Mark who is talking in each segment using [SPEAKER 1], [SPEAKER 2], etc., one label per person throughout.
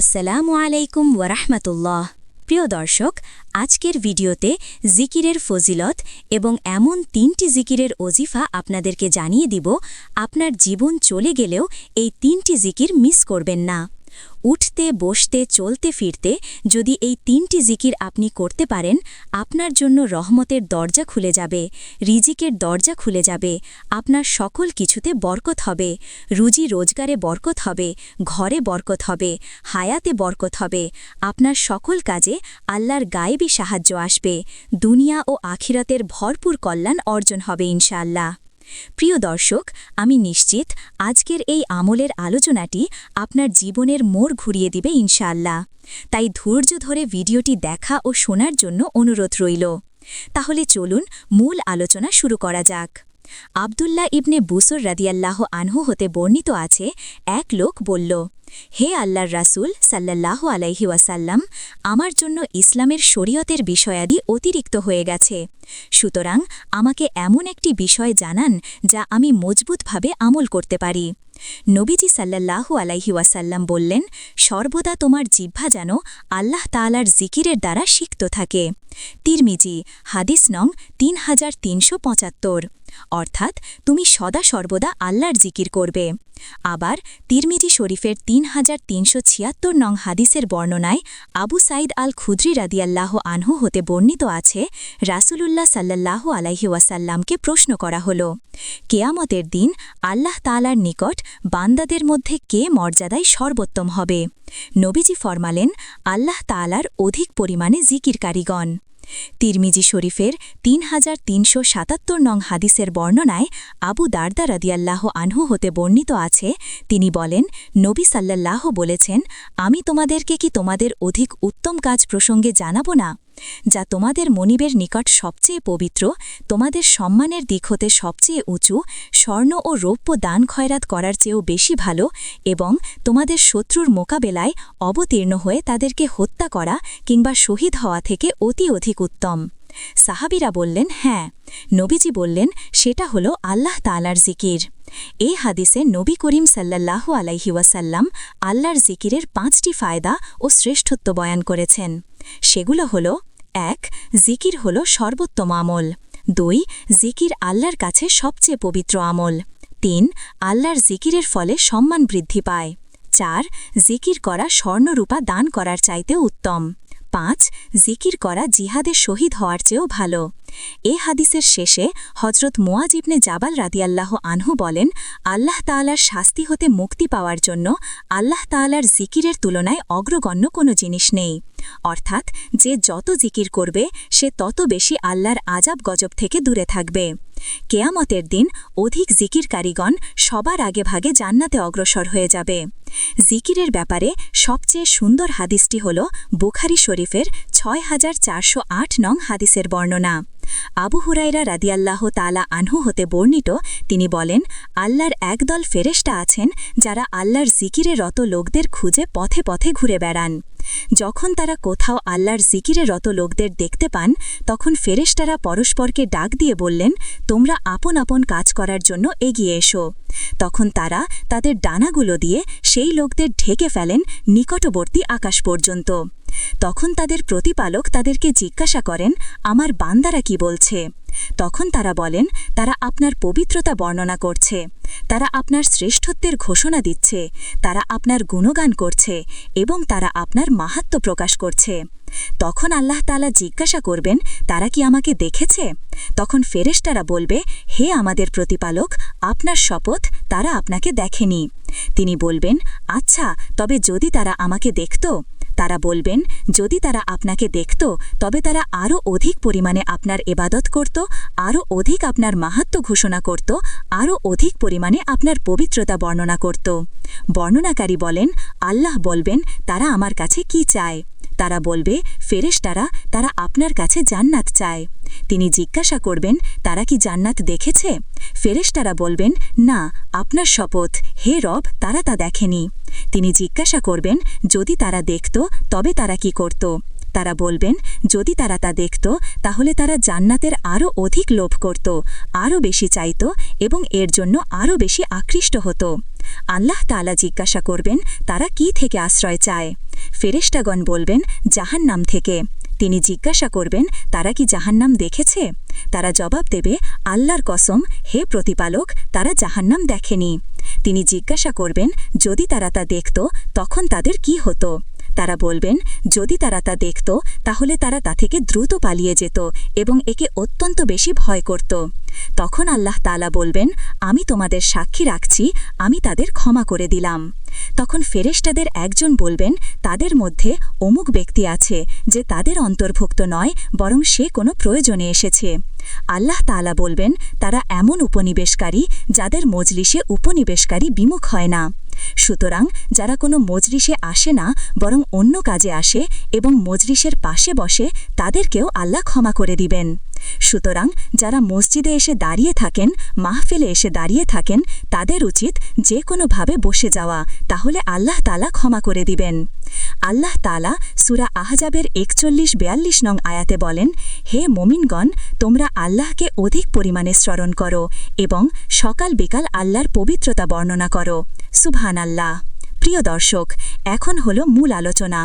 [SPEAKER 1] আসসালামু আলাইকুম ওয়ারাহমাতুল্লাহ। প্রিয় দর্শক, আজকের ভিডিওতে জিকিরের ফজিলত এবং এমন তিনটি জিকিরের অজিফা আপনাদেরকে জানিয়ে দিব, আপনার জীবন চলে গেলেও এই তিনটি জিকির মিস করবেন না। উঠতে, বসতে, চলতে, ফিরতে যদি এই তিনটি জিকির আপনি করতে পারেন, আপনার জন্য রহমতের দরজা খুলে যাবে, রিজিকের দরজা খুলে যাবে, আপনার সকল কিছুতে বরকত হবে, রুজি রোজগারে বরকত হবে, ঘরে বরকত হবে, হায়াতে বরকত হবে, আপনার সকল কাজে আল্লাহর গায়েবী সাহায্য আসবে, দুনিয়া ও আখিরাতের ভরপুর কল্যাণ অর্জন হবে ইনশাআল্লাহ। প্রিয় দর্শক, আমি নিশ্চিত আজকের এই আমলের আলোচনাটি আপনার জীবনের মোড় ঘুরিয়ে দিবে ইনশাল্লাহ তাই ধৈর্য ধরে ভিডিওটি দেখা ও শোনার জন্য অনুরোধ রইল। তাহলে চলুন মূল আলোচনা শুরু করা যাক। আবদুল্লাহ ইবনে বুসুর রাদিয়াল্লাহ আনহু হতে বর্ণিত আছে, এক লোক বলল, হে আল্লাহর রাসূল সাল্লাল্লাহ আলাইহি ওয়াসাল্লাম, আমার জন্য ইসলামের শরীয়তের বিষয়াদি অতিরিক্ত হয়ে গেছে। সুতরাং আমাকে এমন একটি বিষয় জানান যা আমি মজবুতভাবে আমল করতে পারি। নবীজি সাল্লাল্লাহু আলাইহি ওয়াসাল্লাম বললেন, সর্বদা তোমার জিহ্বা যেন আল্লাহ তালার জিকিরের দ্বারা সিক্ত থাকে। তিরমিজি, হাদিস নং তিন হাজার তিনশো পঁচাত্তর। অর্থাৎ তুমি সদা সর্বদা আল্লাহর জিকির করবে। আবার তিরমিজি শরীফের তিন হাজার তিনশো ছিয়াত্তর নং হাদিসের বর্ণনায় আবু সাইদ আল খুদ্রি রাদিয়াল্লাহ আনহু হতে বর্ণিত আছে, রাসুলুল্লাহ সাল্লাল্লাহু আলাইহি ওয়াসাল্লামকে প্রশ্ন করা হল, কেয়ামতের দিন আল্লাহ তালার নিকট বান্দাদের মধ্যে কে মর্যাদায় সর্বোত্তম হবে? নবীজি ফরমালেন, আল্লাহ তালার অধিক পরিমাণে জিকিরকারীগণ। তিরমিজি শরীফের তিন হাজার তিনশো সাতাত্তর নং হাদিসের বর্ণনায় আবু দারদা রদিয়াল্লাহ আনহু হতে বর্ণিত আছে, তিনি বলেন, নবী সাল্লাল্লাহ বলেছেন, আমি তোমাদেরকে কি তোমাদের অধিক উত্তম কাজ প্রসঙ্গে জানাব না? যা তোমাদের মনিবের নিকট সবচেয়ে পবিত্র, তোমাদের সম্মানের দিক হতে সবচেয়ে উঁচু, স্বর্ণ ও রৌপ্য দান খয়রাত করার চেয়েও বেশি ভালো এবং তোমাদের শত্রুর মোকাবেলায় অবতীর্ণ হয়ে তাদেরকে হত্যা করা কিংবা শহীদ হওয়া থেকে অতি অধিক উত্তম। সাহাবিরা বললেন হ্যাঁ। নবীজি বললেন, সেটা হলো আল্লাহ তালার জিকির। এই হাদিসে নবী করিম সাল্লাল্লাহু আলাইহি ওয়াসাল্লাম আল্লাহর জিকিরের পাঁচটি ফায়দা ও শ্রেষ্ঠত্ব বয়ান করেছেন। সেগুলো হল এক, জিকির হল সর্বোত্তম আমল। দুই, জিকির আল্লাহর কাছে সবচেয়ে পবিত্র আমল। তিন, আল্লাহর জিকিরের ফলে সম্মান বৃদ্ধি পায়। চার, জিকির করা স্বর্ণরূপা দান করার চাইতে উত্তম। পাঁচ, জিকির করা জিহাদের শহীদ হওয়ার চেয়েও ভালো। এ হাদিসের শেষে হজরত মোয়াজ ইবনে জাবাল রাদিয়াল্লাহ আনহু বলেন, আল্লাহ তালার শাস্তি হতে মুক্তি পাওয়ার জন্য আল্লাহ তালার জিকিরের তুলনায় অগ্রগণ্য কোনো জিনিস নেই। অর্থাৎ, যে যত জিকির করবে, সে তত বেশি আল্লাহর আজাব গজব থেকে দূরে থাকবে। কেয়ামতের দিন অধিক জিকিরকারীগণ সবার আগে ভাগে জান্নাতে অগ্রসর হয়ে যাবে। জিকিরের ব্যাপারে সবচেয়ে সুন্দর হাদিসটি হল বুখারি শরীফের ছয় হাজার চারশো আট নং হাদিসের বর্ণনা। আবু হুরাইরা রাদিয়াল্লাহ তালা আনহু হতে বর্ণিত, তিনি বলেন, আল্লাহর একদল ফেরেস্টা আছেন যারা আল্লাহর জিকিরে রত লোকদের খুঁজে পথে পথে ঘুরে বেড়ান। যখন তারা কোথাও আল্লাহর জিকিরে রত লোকদের দেখতে পান, তখন ফেরেস্টারা পরস্পরকে ডাক দিয়ে বললেন, তোমরা আপন আপন কাজ করার জন্য এগিয়ে এসো। তখন তারা তাদের ডানাগুলো দিয়ে সেই লোকদের ঢেকে ফেলেন নিকটবর্তী আকাশ পর্যন্ত। তখন তাদের প্রতিপালক তাদেরকে জিজ্ঞাসা করেন, আমার বান্দারা কি বলছে? তখন তারা বলেন, তারা আপনার পবিত্রতা বর্ণনা করছে, তারা আপনার শ্রেষ্ঠত্বের ঘোষণা দিচ্ছে, তারা আপনার গুণগান করছে এবং তারা আপনার মাহাত্ম প্রকাশ করছে। তখন আল্লাহ তালা জিজ্ঞাসা করবেন, তারা কি আমাকে দেখেছে? তখন ফেরেশতারা বলবে, হে আমাদের প্রতিপালক, আপনার শপথ তারা আপনাকে দেখেনি। তিনি বলবেন আচ্ছা তবে যদি তারা আমাকে দেখত তারা বলবেন, যদি তারা আপনাকে দেখত, তবে তারা আরও অধিক পরিমাণে আপনার এবাদত করত আরও অধিক আপনার মাহাত্ম ঘোষণা করত আরও অধিক পরিমাণে আপনার পবিত্রতা বর্ণনা করত। বর্ণনাকারী বলেন, আল্লাহ বলবেন, তারা আমার কাছে কি চায়? তারা বলবে, ফেরেশতারা, তারা আপনার কাছে জান্নাত চায়। তিনি জিজ্ঞাসা করবেন, তারা কি জান্নাত দেখেছে? ফেরেশতারা বলবেন, না, আপনার শপথ, হে রব, তারা তা দেখেনি। তিনি জিজ্ঞাসা করবেন, যদি তারা দেখত, তবে তারা কি করত? তারা বলবেন, যদি তারা তা দেখত, তাহলে তারা জান্নাতের আরও অধিক লোভ করত আরও বেশি চাইত এবং এর জন্য আরও বেশি আকৃষ্ট হতো। আল্লাহ তালা জিজ্ঞাসা করবেন, তারা কি থেকে আশ্রয় চায়? ফেরেস্টাগণ বলবেন, জাহান্নাম থেকে। তিনি জিজ্ঞাসা করবেন, তারা কি জাহান্নাম দেখেছে? তারা জবাব দেবে, আল্লাহর কসম, হে প্রতিপালক, তারা জাহান্নাম দেখেনি। তিনি জিজ্ঞাসা করবেন, যদি তারা তা দেখত, তখন তাদের কি হতো? তারা বলবেন, যদি তারা তা দেখত, তাহলে তারা তা থেকে দ্রুত পালিয়ে যেত এবং একে অত্যন্ত বেশি ভয় করত। তখন আল্লাহ তালা বলবেন, আমি তোমাদের সাক্ষী রাখছি, আমি তাদের ক্ষমা করে দিলাম। তখন ফেরেশতাদের একজন বলবেন, তাদের মধ্যে অমুক ব্যক্তি আছে, যে তাদের অন্তর্ভুক্ত নয়, বরং সে কোনো প্রয়োজনে এসেছে। আল্লাহ তালা বলবেন, তারা এমন উপনিবেশকারী যাদের মজলিসে উপনিবেশকারী বিমুখ হয় না। সুতরাং যারা কোনো মজরিসে আসে না, বরং অন্য কাজে আসে এবং মজরিসের পাশে বসে, তাদেরকেও আল্লাহ ক্ষমা করে দিবেন। সুতরাং যারা মসজিদে এসে দাঁড়িয়ে থাকেন, মাহফিলে এসে দাঁড়িয়ে থাকেন, তাদের উচিত যে কোনোভাবে বসে যাওয়া, তাহলে আল্লাহ তালা ক্ষমা করে দিবেন। আল্লাহ তালা সুরা আহজাবের একচল্লিশ বেয়াল্লিশ নং আয়াতে বলেন, হে মোমিনগণ, তোমরা আল্লাহকে অধিক পরিমাণে স্মরণ করো এবং সকাল বিকাল আল্লাহর পবিত্রতা বর্ণনা করো। সুবহান আল্লাহ প্রিয় দর্শক, এখন হল মূল আলোচনা।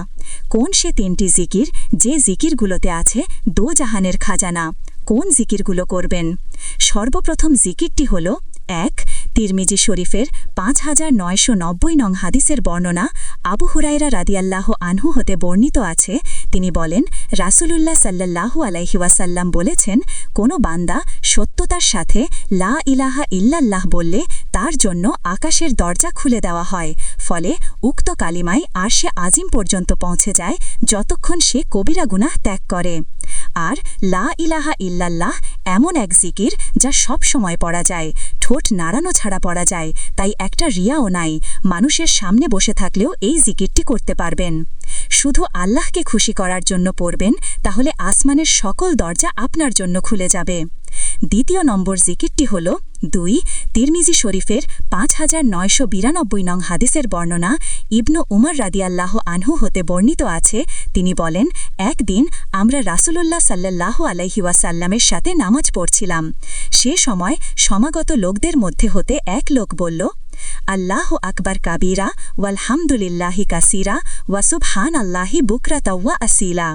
[SPEAKER 1] কোন সে তিনটি জিকির, যে জিকিরগুলোতে আছে দো জাহানের খাজানা? কোন জিকিরগুলো করবেন? সর্বপ্রথম জিকিরটি হল, এক, তিরমিজি শরীফের পাঁচ হাজার নয়শো নব্বই নং হাদিসের বর্ণনা আবু হুরাইরা রাদিয়াল্লাহ আনহু হতে বর্ণিত আছে। তিনি বলেন, রাসূলুল্লাহ সাল্লাল্লাহু আলাইহিওয়াসাল্লাম বলেছেন, কোনো বান্দা সত্যতার সাথে লা ইলাহা ইল্লাল্লাহ বললে তার জন্য আকাশের দরজা খুলে দেওয়া হয়। ফলে উক্ত কালিমায় আর সে আজিম পর্যন্ত পৌঁছে যায় যতক্ষণ সে কবিরা গুনাহ ত্যাগ করে। আর লা ইলাহা ইল্লাল্লাহ এমন এক জিকির যা সব সময় পড়া যায়। ঠোঁট নাড়ানো ছাড়া পড়া যায়। তাই একটা রিয়াও নাই। মানুষের সামনে বসে থাকলেও এই জিকিরটি করতে পারবেন। শুধু আল্লাহকে খুশি করার জন্য পড়বেন, তাহলে আসমানের সকল দরজা আপনার জন্য খুলে যাবে। দ্বিতীয় নম্বর জিকিরটি হল দুই, তিরমিজি শরীফের পাঁচ হাজার নয়শো বিরানব্বই নং হাদিসের বর্ণনা। ইবনু উমর রাদিয়াল্লাহ আনহু হতে বর্ণিত আছে, তিনি বলেন, একদিন আমরা রাসুলুল্লাহ সাল্লাহ আলাইহিওয়াসাল্লামের সাথে নামাজ পড়ছিলাম। সে সময় সমাগত লোকদের মধ্যে হতে এক লোক বলল আল্লাহ আকবার কাবিরা ওয়ালহামদুলিল্লাহি কাসিরা ওয়াসুবহান আল্লাহি বুকরা তাওয়া আসিলা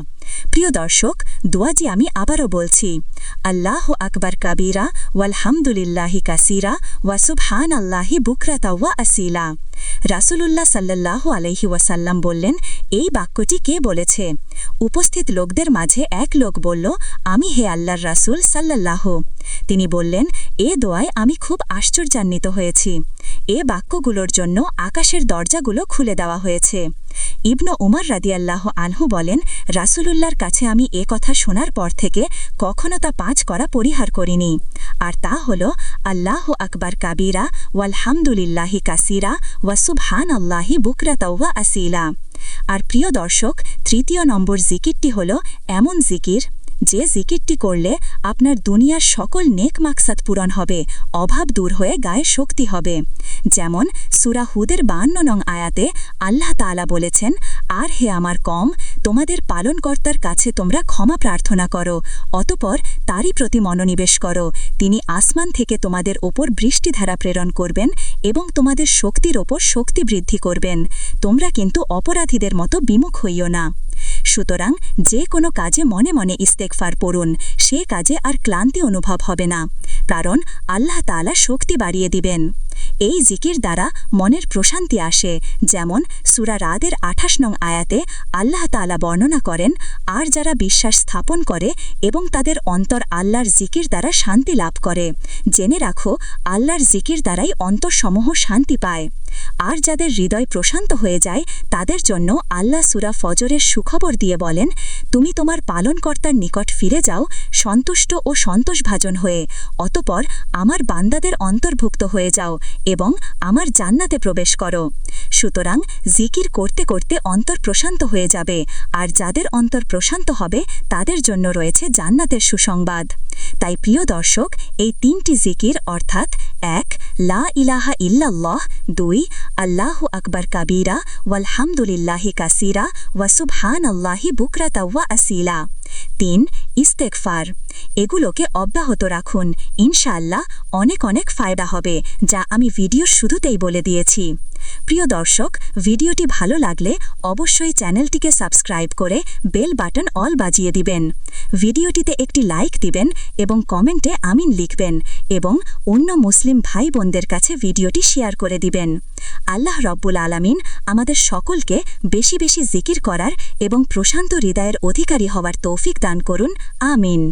[SPEAKER 1] প্রিয় দর্শক দোয়াজি আমি আবারও বলছি। আল্লাহ আকবর কাবিরা, ওয়ালহামদুলিল্লাহি কাসিরা ওয়াসুবহান আল্লাহি বুকরা তাওয়া আসিলা। রাসুলুল্লাহ সাল্লাহ আলহি ওয়াসাল্লাম বললেন, এই বাক্যটি কে বলেছে? উপস্থিত লোকদের মাঝে এক লোক বলল, আমি হে আল্লাহর রাসুল সাল্লাল্লাহ। তিনি বললেন, এ দোয়ায় আমি খুব আশ্চর্যান্বিত হয়েছি। এ বাক্যগুলোর জন্য আকাশের দরজাগুলো খুলে দেওয়া হয়েছে। ইবনু উমর রাদিয়াল্লাহ আনহু বলেন রাসুলুল্লার কাছে আমি এ কথা শোনার পর থেকে কখনো তা পাঁচ করা পরিহার করিনি। আর তা হল, আল্লাহ আকবর কাবিরা, ওয়ালহামদুলিল্লাহি কাসিরা ওয়াসুবহান আল্লাহি বুকরা তৌয়া আসিলা। আর প্রিয় দর্শক, তৃতীয় নম্বর জিকিরটি হল এমন জিকির যে জিকিরটি করলে আপনার দুনিয়ার সকল নেক মাকসাদ পূরণ হবে, অভাব দূর হয়ে গায়ে শক্তি হবে। যেমন সুরা হুদের বান্ন নং আয়াতে আল্লাহ তালা বলেছেন, আর হে আমার কম, তোমাদের পালনকর্তার কাছে তোমরা ক্ষমা প্রার্থনা করো, অতপর তারই প্রতি মনোনিবেশ করো। তিনি আসমান থেকে তোমাদের ওপর বৃষ্টিধারা প্রেরণ করবেন এবং তোমাদের শক্তির ওপর শক্তি বৃদ্ধি করবেন। তোমরা কিন্তু অপরাধীদের মতো বিমুখ হইও না। সুতরাং যে কোনো কাজে মনে মনে ইস্তেকফার পড়ুন, সে কাজে আর ক্লান্তি অনুভব হবে না। কারণ আল্লাহ তালা শক্তি বাড়িয়ে দিবেন। এই জিকির দ্বারা মনের প্রশান্তি আসে। যেমন সুরা রাদের আঠাশ নং আয়াতে আল্লাহ তালা বর্ণনা করেন, আর যারা বিশ্বাস স্থাপন করে এবং তাদের অন্তর আল্লাহর জিকির দ্বারা শান্তি লাভ করে। জেনে রাখো, আল্লাহর জিকির দ্বারাই অন্তরসমূহ শান্তি পায়। আর যাদের হৃদয় প্রশান্ত হয়ে যায়, তাদের জন্য আল্লাহ সুরা ফজরের সুখবর দিয়ে বলেন, তুমি তোমার পালনকর্তার নিকট ফিরে যাও, সন্তুষ্ট ও সন্তোষভাজন হয়ে। অতপর আমার বান্দাদের অন্তর্ভুক্ত হয়ে যাও এবং আমার জান্নাতে প্রবেশ করো। সুতরাং জিকির করতে করতে অন্তর প্রশান্ত হয়ে যাবে, আর যাদের অন্তর প্রশান্ত হবে, তাদের জন্য রয়েছে জান্নাতের সুসংবাদ। তাই প্রিয় দর্শক, এই তিনটি জিকির অর্থাৎ এক, লা ইলাহা ইল্লাল্লাহ, দুই, আল্লাহু আকবর কাবীরা, ওয়ালহামদুলিল্লাহি কাসীরা, ওয়া সুবহানাল্লাহি বুকরাতা ওয়া আসীলা। তিন ইস্তেকফার এগুলোকে অব্যাহত রাখুন। ইনশাল্লাহ অনেক অনেক ফায়দা হবে, যা আমি ভিডিওর শুরুতেই বলে দিয়েছি। প্রিয় দর্শক, ভিডিওটি ভালো লাগলে অবশ্যই চ্যানেলটিকে সাবস্ক্রাইব করে বেল বাটন অল বাজিয়ে দিবেন। ভিডিওটিতে একটি লাইক দিবেন এবং কমেন্টে আমিন লিখবেন এবং অন্য মুসলিম ভাই বোনদের কাছে ভিডিওটি শেয়ার করে দিবেন। আল্লাহ রব্বুল আলামিন আমাদের সকলকে বেশি বেশি জিকির করার এবং প্রশান্ত হৃদয়ের অধিকারী হওয়ার তৌফিক দান করুন আমিন।